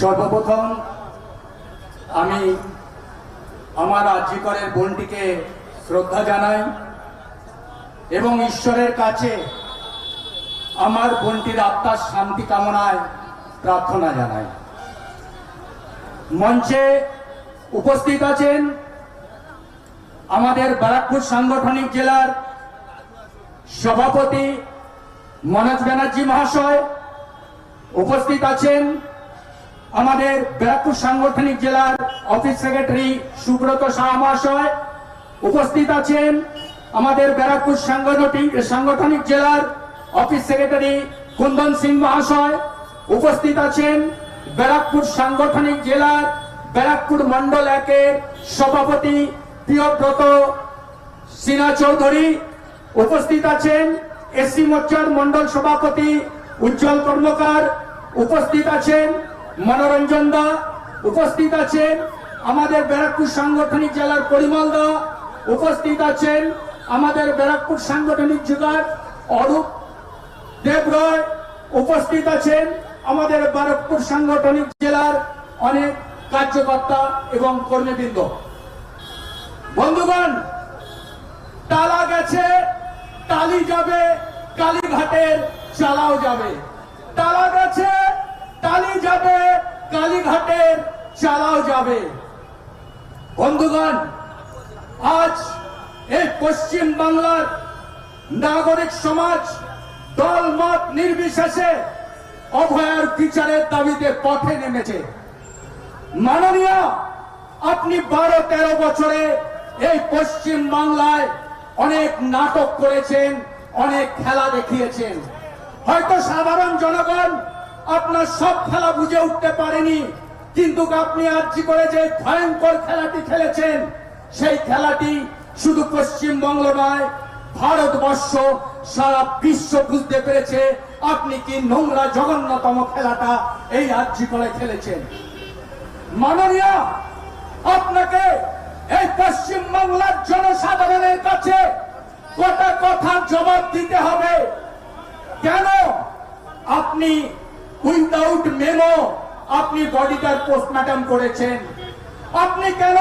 সর্বপ্রথম আমি আমার আজিকরের বোনটিকে শ্রদ্ধা জানাই এবং ঈশ্বরের কাছে আমার বোনটির আত্মার শান্তি কামনায় প্রার্থনা জানাই। মঞ্চে উপস্থিত আছেন আমাদের ব্যারাকপুর সাংগঠনিক জেলার সভাপতি মনোজ ব্যানার্জি মহাশয়। উপস্থিত আছেন আমাদের ব্যারাকপুর সাংগঠনিক জেলার অফিস সেক্রেটারি সুব্রত শাহ মহাশয় উপস্থিত আছেন। আমাদের ব্যারাকপুর সাংগঠনিক সাংগঠনিক জেলার অফিস সেক্রেটারি কুন্দন সিং মহাশয় উপস্থিত আছেন। ব্যারাকপুর সাংগঠনিক জেলার ব্যারাকপুর মন্ডল একের সভাপতি প্রিয়ব্রত সিনহা চৌধুরী উপস্থিত আছেন। এসসি মোর্চার মন্ডল সভাপতি উজ্জ্বল কর্মকার উপস্থিত আছেন। মনোরঞ্জন দা উপস্থিত আছেন। আমাদের ব্যারাকপুর সাংগঠনিক জেলার পরিমল দা উপস্থিত আছেন। আমাদের ব্যারাকপুর সাংগঠনিক জেলার অরূপ দেব রয় উপস্থিত আছেন। আমাদের ব্যারাকপুর সাংগঠনিক জেলার অনেক কার্যকর্তা এবং কর্মীবৃন্দ। বন্ধুগণ টালা গেছে টালি যাবে, কালীঘাটের চালাও যাবে। টালা গেছে টালি যাবে, কালীঘাটের চালাও যাবে। বন্ধুগণ, আজ এই পশ্চিম বাংলার নাগরিক সমাজ দল মত নির্বিশেষে অভয়ার বিচারের দাবিতে পথে নেমেছে। মাননীয়, আপনি বারো, তেরো বছরে এই পশ্চিম বাংলায় অনেক নাটক করেছেন, অনেক খেলা দেখিয়েছেন। হয়তো সাধারণ জনগণ আপনার সব খেলা বুঝে উঠতে পারেনি। কিন্তু আপনি আর্জি করে যে ভয়ঙ্কর খেলাটি খেলেছেন, সেই খেলাটি শুধু পশ্চিমবঙ্গ নয়, ভারতবর্ষ, সারা বিশ্ব বুঝতে পেরেছে আপনি কি নোংরা জঘন্যতম খেলাটা এই আর্জি করে খেলেছেন। মাননীয়, আপনাকে এই পশ্চিম বাংলার জনসাধারণের কাছে কটা কথার জবাব দিতে হবে। কেন আপনি উইদাউট মেমো আপনি বডিটার পোস্টমর্টম করেছেন। আপনি কেন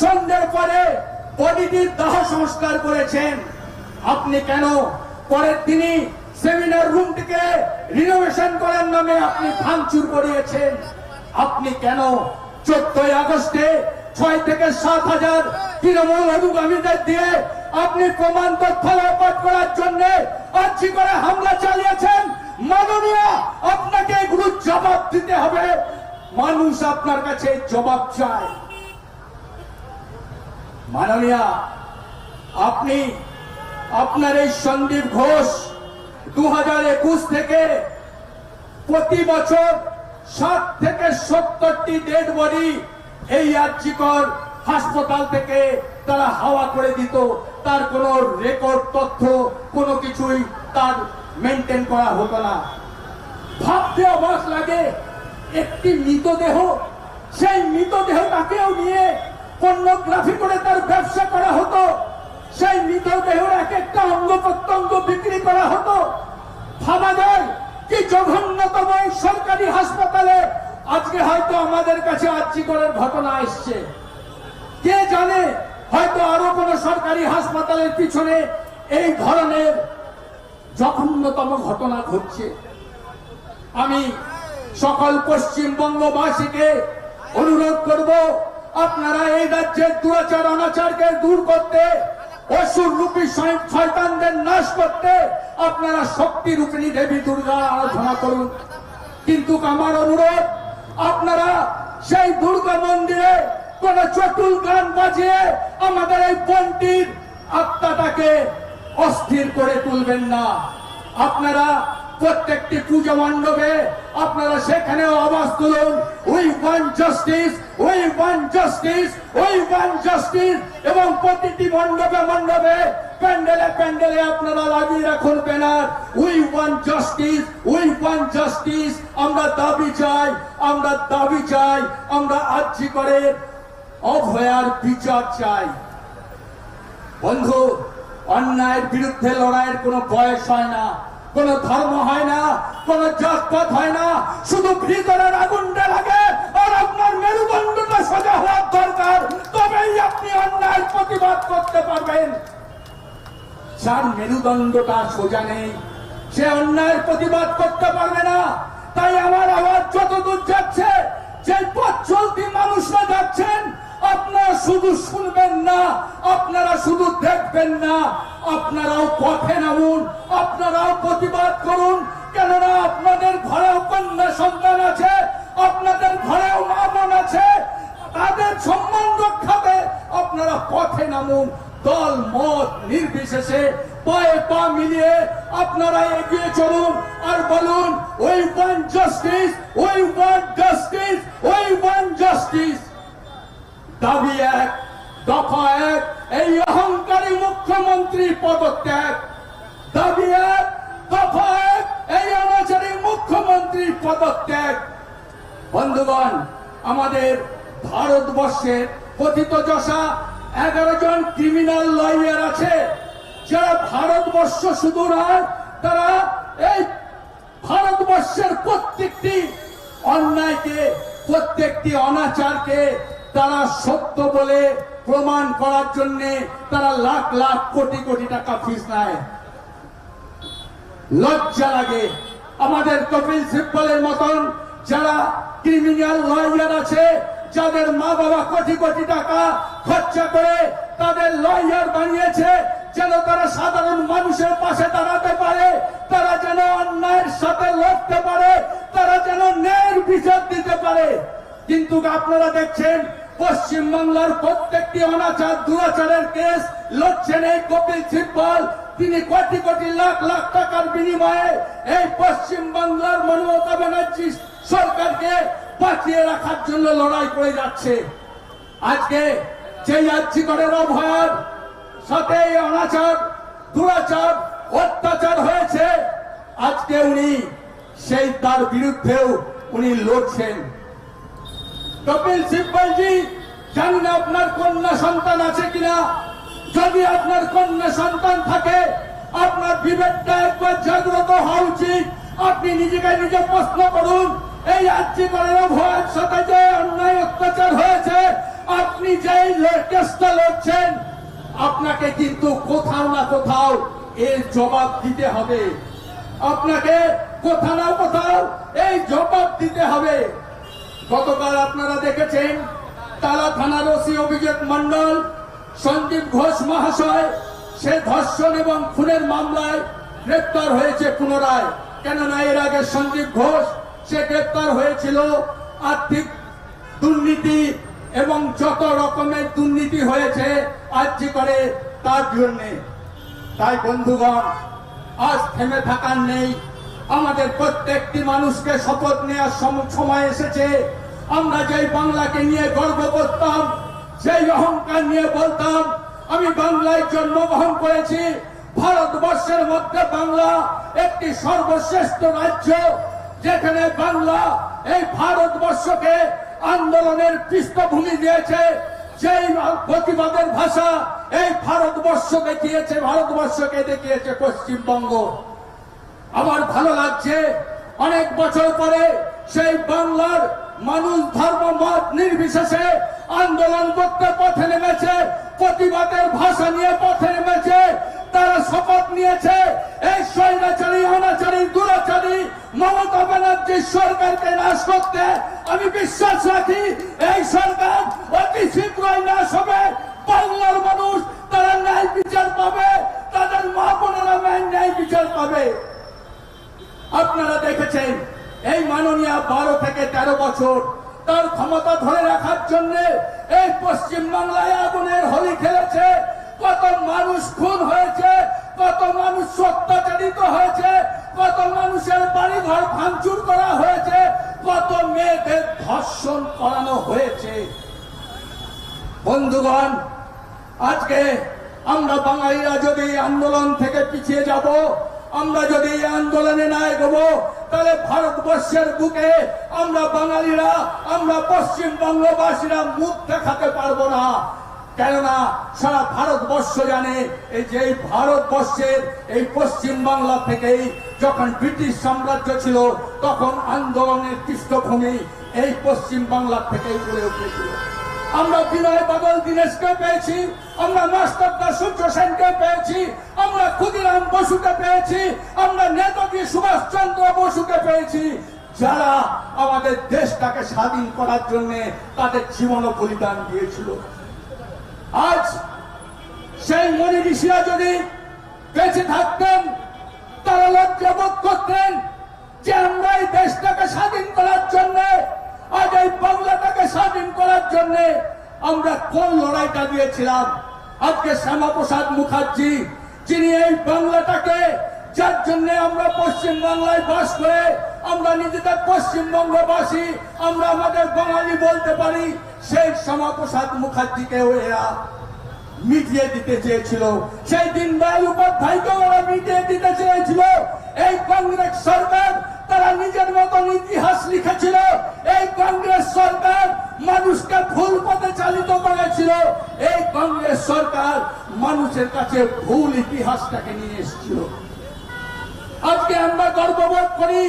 সন্ধ্যের পরে বডিটির দাহ সংস্কার করেছেন? আপনি কেন পরের দিনই সেমিনার রুমটিকে রিনোভেশন করার নামে আপনি ভাঙচুর করিয়েছেন? আপনি কেন চোদ্দই আগস্টে ছয় থেকে সাত হাজার তৃণমূল অনুগামীদের দিয়ে আপনি প্রমাণ তথ্য করার জন্য আর্জি করে হামলা চালিয়েছেন? মাননীয়, আপনাকে এগুলো জবাব দিতে হবে। মানুষ আপনার কাছে জবাব চায়। মাননীয়, আপনি আপনার এই সন্দীপ ঘোষ দু থেকে প্রতি বছর ষাট থেকে সত্তরটি ডেড বডি এই আর্যিকর হাসপাতাল থেকে তারা হাওয়া করে দিত। তার কোনো রেকর্ড তথ্য, কোনো কিছুই তার মেনটেন করা হতো না। ভাবতে অবাক লাগে, একটি মৃতদেহ, সেই মৃতদেহটাকেও নিয়ে পর্নোগ্রাফি করে তার ব্যবসা করা হতো। সেই মৃতদেহের এক একটা অঙ্গ প্রত্যঙ্গ বিক্রি করা হতো। ভাবা যায় কি জঘন্যতম সরকারি হাসপাতালে আজকে হয়তো আমাদের কাছে আর্জি করার ঘটনা এসছে। কে জানে, হয়তো আরও কোন সরকারি হাসপাতালের পিছনে এই ধরনের জঘন্যতম ঘটনা ঘটছে। আমি সকল পশ্চিমবঙ্গবাসীকে অনুরোধ করব, আপনারা এই রাজ্যের দুরাচার, অনাচারকে দূর করতে, অসুর রূপী শয়- শয়তানদের নাশ করতে আপনারা শক্তি রূপিণী দেবী দুর্গার আরাধনা করুন। কিন্তু আমার অনুরোধ, আপনারা সেই দুর্গা মন্দিরে কোন চটুল গান বাজিয়ে আমাদের এই বন্টির আত্মাটাকে অস্থির করে তুলবেন না। আপনারা প্রত্যেকটি পূজা মণ্ডপে আপনারা সেখানেও আওয়াজ তুলুন we want justice we want justice we want justice এবং প্রতিটি মণ্ডপে মণ্ডপে প্যান্ডেলে প্যান্ডেলে আপনারা লাগিয়ে রাখুন banner we want justice we want justice আমরা দাবি চাই, আমরা দাবি চাই, আমরা আর্জি করে অভয়ার বিচার চাই। বন্ধু অন্যায়ের বিরুদ্ধে লড়াইয়ের কোনো বয়স হয় না, কোন ধর্ম হয় না, কোন জাতপাত হয় না। শুধু ভিতরের আগুনটা লাগে আর আপনার মেরুদণ্ডটা সোজা হওয়ার দরকার। তবেই আপনি অন্যায় প্রতিবাদ করতে পারবেন। যার মেরুদণ্ডটা সোজা নেই, সে অন্যায়ের প্রতিবাদ করতে পারবে না। তাই আমার আওয়াজ যতদূর যাচ্ছে যে পথ চলতি মানুষরা যাচ্ছেন আপনারা শুধু শুনবেন না, আপনারা শুধু দেখবেন না, আপনারাও পথে নামুন, আপনারাও প্রতিবাদ করুন। কেননা আপনাদের ঘরেও কন্যা সন্তান আছে, আপনাদের ঘরেও মা আছে, তাদের সম্মান রক্ষাতে আপনারা পথে নামুন। দল, মত নির্বিশেষে পায়ে পা মিলিয়ে আপনারা এগিয়ে চলুন আর বলুন we want justice we want justice we want justice দাবি এক, দফা এক, এই অহংকারী মুখ্যমন্ত্রী পদত্যাগ। দাবি এক, দফা এক, এই অনাচারী মুখ্যমন্ত্রী পদত্যাগ। বন্ধুগণ, আমাদের ভারতবর্ষের কথিত যশা এগারো জন ক্রিমিনাল লয়ার আছে। যারা ভারতবর্ষ শুধু নয়, তারা এই ভারতবর্ষের প্রত্যেকটি অন্যায়কে, প্রত্যেকটি অনাচারকে তারা সত্য বলে প্রমাণ করার জন্য তারা লাখ লাখ কোটি কোটি টাকা ফিস নেয়। লজ্জা লাগে। আমাদের কপিল সিব্বলের মতন যারা ক্রিমিনাল লয়ার আছে, যাদের মা বাবা কোটি কোটি টাকা খরচা করে তাদের লয়ার বানিয়েছে, যেন তারা সাধারণ মানুষের পাশে দাঁড়াতে পারে, তারা যেন অন্যায়ের সাথে লড়তে পারে, তারা যেন ন্যায়ের বিচার দিতে পারে। কিন্তু আপনারা দেখছেন পশ্চিম বাংলার প্রত্যেকটি অনাচার দুরাচারের কেস লড়ছেন এই কপিল সিব্বল তিনি কোটি কোটি লাখ লাখ টাকার বিনিময়ে এই পশ্চিম বাংলার মমতা ব্যানার্জি সরকারকে বাঁচিয়ে রাখার জন্য লড়াই করে যাচ্ছে। আজকে সেই আর্যিকরের অভয়ার সাথে অনাচার, দুরাচার, অত্যাচার হয়েছে, আজকে উনি সেই তার বিরুদ্ধেও উনি লড়ছেন। কপিল সিব্বলজি, জানি আপনার কন্যা সন্তান আছে কিনা। যদি আপনার কন্যা সন্তান থাকে, আপনার বিবেকটা একবার জাগ্রত হওয়া উচিত। আপনি নিজেকে নিজে প্রশ্ন করুন, এই রাজ্যে করার ভয়ের সাথে যে অন্যায় অত্যাচার হয়েছে। আপনি যেই কেসটা লড়ছেন, আপনাকে কিন্তু কোথাও না কোথাও এর জবাব দিতে হবে। আপনাকে কোথাও না কোথাও এই জবাব দিতে হবে। গতকাল আপনারা দেখেছেন তালা থানার ওসি অভিজিৎ মন্ডল সন্দীপ ঘোষ মহাশয়, সে ধর্ষণ এবং খুনের মামলায় গ্রেপ্তার হয়েছে পুনরায়। কেননা এর আগে সন্দীপ ঘোষ, সে গ্রেপ্তার হয়েছিল আর্থিক দুর্নীতি এবং যত রকমের দুর্নীতি হয়েছে আজ করে তার জন্যে। তাই বন্ধুগণ, আজ থেমে থাকার নেই। আমাদের প্রত্যেকটি মানুষকে শপথ নেওয়ার সময় এসেছে। আমরা যেই বাংলাকে নিয়ে গর্ব করতাম, সেই অহংকার নিয়ে বলতাম, আমি বাংলায় জন্মগ্রহণ করেছি। ভারতবর্ষের মধ্যে বাংলা একটি সর্বশ্রেষ্ঠ রাজ্য, যেখানে বাংলা এই ভারতবর্ষকে আন্দোলনের পৃষ্ঠভূমি দিয়েছে। যেই প্রতিবাদের ভাষা এই ভারতবর্ষকে দেখিয়েছে ভারতবর্ষকে দেখিয়েছে পশ্চিমবঙ্গ। আমার ভালো লাগছে। অনেক বছর পরে সেই বাংলার মানুষ ধর্ম মত নির্বিশেষে আন্দোলন করতে পথে নেমেছে, প্রতিবাদের ভাষা নিয়ে পথে নেমেছে, তারা শপথ নিয়েছে, এই স্বৈরাচারী, অনাচারী, দুরাচারী মমতা ব্যানার্জির সরকারকে নাশ করতে। আমি বিশ্বাস রাখি, এই সরকার অতি শীঘ্রই নাশ হবে। বাংলার মানুষ তারা ন্যায় বিচার পাবে, তাদের মা বোনেরা ন্যায় বিচার পাবে। আপনারা দেখেছেন, এই মাননীয় বারো থেকে তেরো বছর তার ক্ষমতা ধরে রাখার জন্য এই পশ্চিম বাংলায় আগুনের হোলি খেলেছে, কত মানুষ খুন হয়েছে, কত মানুষ অত্যাচারিত হয়েছে, কত মানুষের বাড়ি ঘর ভাঙচুর করা হয়েছে, কত মেয়েদের ধর্ষণ করানো হয়েছে। বন্ধুগণ, আজকে আমরা বাঙালিরা যদি আন্দোলন থেকে পিছিয়ে যাব আমরা যদি এই আন্দোলনে না এগোবো তাহলে ভারতবর্ষের বুকে আমরা বাঙালিরা, আমরা পশ্চিমবঙ্গবাসীরা মুখ দেখাতে পারব না। কেননা সারা ভারতবর্ষ জানে, এই যে ভারতবর্ষের এই পশ্চিম বাংলা থেকেই যখন ব্রিটিশ সাম্রাজ্য ছিল, তখন আন্দোলনের পৃষ্ঠভূমি এই পশ্চিম বাংলা থেকেই গড়ে উঠেছিল। আমরা বিনয় বাদল দীনেশকে পেয়েছি আমরা মাস্টারদা সূর্য সেনকে পেয়েছি, আমরা ক্ষুদিরাম বসুকে পেয়েছি, আমরা নেতাজি সুভাষচন্দ্র বসুকে পেয়েছি। যারা আমাদের দেশটাকে স্বাধীন করার জন্য তাদের জীবন বলিদান দিয়েছিল। আজ সেই মনি ঋষিরা যদি বেঁচে থাকতেন, তারা লজ্জাবোধ করতেন যে আমরা এই দেশটাকে স্বাধীন করার জন্য, আজ এই বাংলাটাকে স্বাধীন করার জন্য আমরা কোন লড়াইটা দিয়েছিলাম? আজকে শ্যামাপ্রসাদ মুখার্জি, যিনি এই বাংলাটাকে, যার জন্য আমরা পশ্চিম বাংলায় বাস করে আমরা নিজেদের পশ্চিমবঙ্গবাসী, আমরা আমাদের বাঙালি বলতে পারি, সেই শ্যামাপ্রসাদ মুখার্জিকেও এরা মিটিয়ে দিতে চেয়েছিল। সেই দিন দয়াল উপাধ্যায়কে ওরা মিটিয়ে দিতে চেয়েছিল। এই কংগ্রেস সরকার তারা নিজের মতন ইতিহাস লিখেছিল। এই কংগ্রেস সরকার মানুষকে ভুল পথে চালিত করেছিল। এই কংগ্রেস সরকার মানুষের কাছে ভুল ইতিহাসটাকে নিয়ে এসেছিল। আজকে আমরা গর্ববোধ করি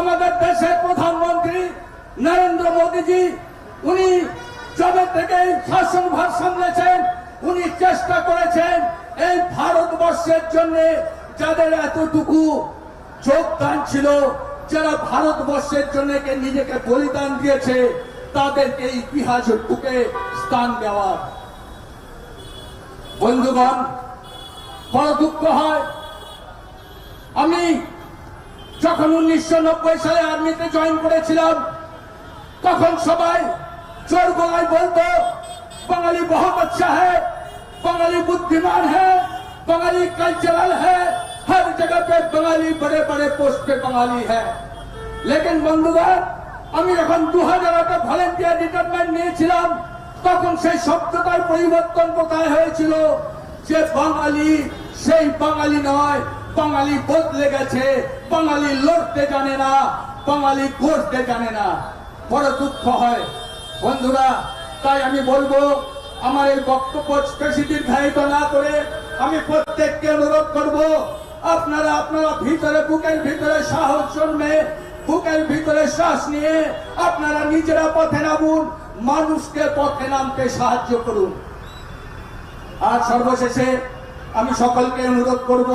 আমাদের দেশের প্রধানমন্ত্রী নরেন্দ্র মোদীজি। উনি যবে থেকে শাসনভার সামলেছেন, উনি চেষ্টা করেছেন এই ভারতবর্ষের জন্য যাদের এতটুকু যোগদান ছিল। যারা ভারতবর্ষের জন্য নিজেকে বলিদান দিয়েছে তাদেরকে ইতিহাস বুকে স্থান দেওয়ার বন্ধুগণ, বড় দুঃখ হয়। আমি যখন উনিশশো নব্বই সালে আর্মিতে জয়েন করেছিলাম, তখন সবাই জোর গলায় বলত, বাঙালি বহুত আচ্ছা বাঙালি বুদ্ধিমান হ্যাঁ বাঙালি কালচারাল হ্যাঁ हर जगह पे बंगाली बड़े बड़े पोस्ट पे बंगाली है लेकिन বন্ধুগণ আমি যখন দু হাজার আটে ভলেন্টিয়ার রিটায়ারমেন্ট নিয়েছিলাম তখন সেই শব্দটার পরিবর্তন কোথায় হয়েছিল যে বাঙালি সেই বাঙালি নয় বাঙালি বদলে গেছে বাঙালি লড়তে জানে না বাঙালি করতে জানে না বড় দুঃখ হয় বন্ধুরা তাই আমি বলবো আমার এই বক্তব্য বেশি দীর্ঘায়িত না করে আমি প্রত্যেককে অনুরোধ করব আপনারা আপনারা ভিতরে, বুকের ভিতরে সাহস জন্মে, বুকের ভিতরে শ্বাস নিয়ে আপনারা নিজেরা পথে নামুন, মানুষকে পথে নামতে সাহায্য করুন। আর সর্বশেষে আমি সকলকে অনুরোধ করব,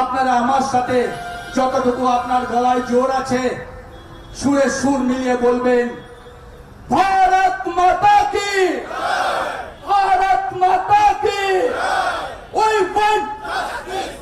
আপনারা আমার সাথে যতটুকু আপনার গলায় জোর আছে, সুরে সুর মিলিয়ে বলবেন, ভারত মাতা কি? ভারত মাতা কি? ওই বোন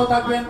সুস্থ থাকবেন।